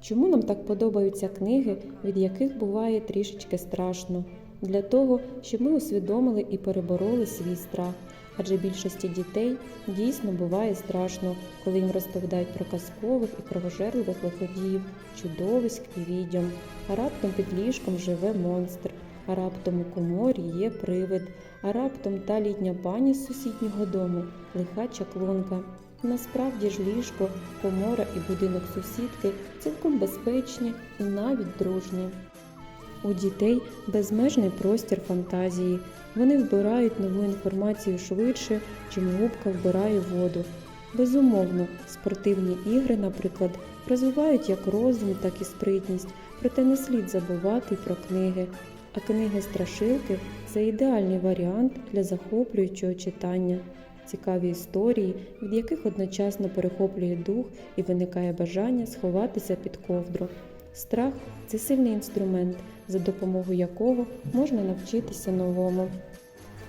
Чому нам так подобаються книги, від яких буває трішечки страшно? Для того, щоб ми усвідомили і перебороли свій страх. Адже більшості дітей дійсно буває страшно, коли їм розповідають про казкових і кровожерливих виходів, чудовиськ і відьом. А раптом під ліжком живе монстр, а раптом у коморі є привид, а раптом та літня пані з сусіднього дому лиха чаклунка. Насправді ж ліжко, комора і будинок сусідки цілком безпечні і навіть дружні. У дітей безмежний простір фантазії. Вони вбирають нову інформацію швидше, чим губка вбирає воду. Безумовно, спортивні ігри, наприклад, розвивають як розум, так і спритність, проте не слід забувати про книги. А книги страшилки це ідеальний варіант для захоплюючого читання. Цікаві історії, від яких одночасно перехоплює дух і виникає бажання сховатися під ковдру. Страх це сильний інструмент, за допомогою якого можна навчитися новому.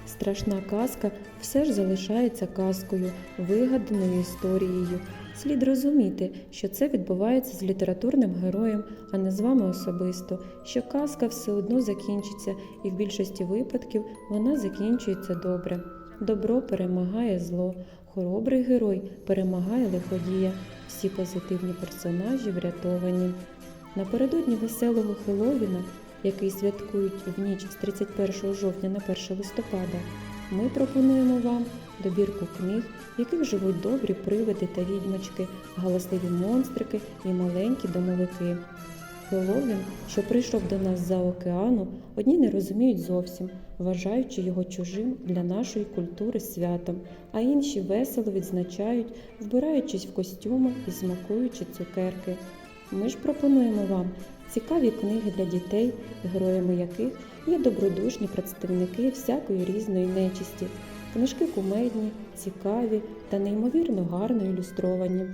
Страшна казка все ж залишається казкою, вигаданою історією. Слід розуміти, що це відбувається з літературним героєм, а не з вами особисто, що казка все одно закінчиться, і в більшості випадків вона закінчується добре. Добро перемагає зло, хоробрий герой перемагає лиходія. Всі позитивні персонажі врятовані. Напередодні веселого Хеллоуіна, який святкують в ніч з 31 жовтня на 1 листопада, ми пропонуємо вам добірку книг, в яких живуть добрі привиди та відьмочки, галасливі монстрики і маленькі домовики. Хеллоуін, що прийшов до нас за океану, одні не розуміють зовсім, вважаючи його чужим для нашої культури святом, а інші весело відзначають, вбираючись в костюми і смакуючи цукерки. Ми ж пропонуємо вам цікаві книги для дітей, героями яких є добродушні представники всякої різної нечисті, книжки кумедні, цікаві та неймовірно гарно ілюстровані.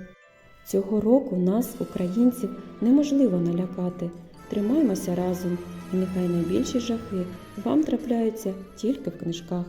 Цього року нас, українців, неможливо налякати. Тримаймося разом, і нехай найбільші жахи вам трапляються тільки в книжках.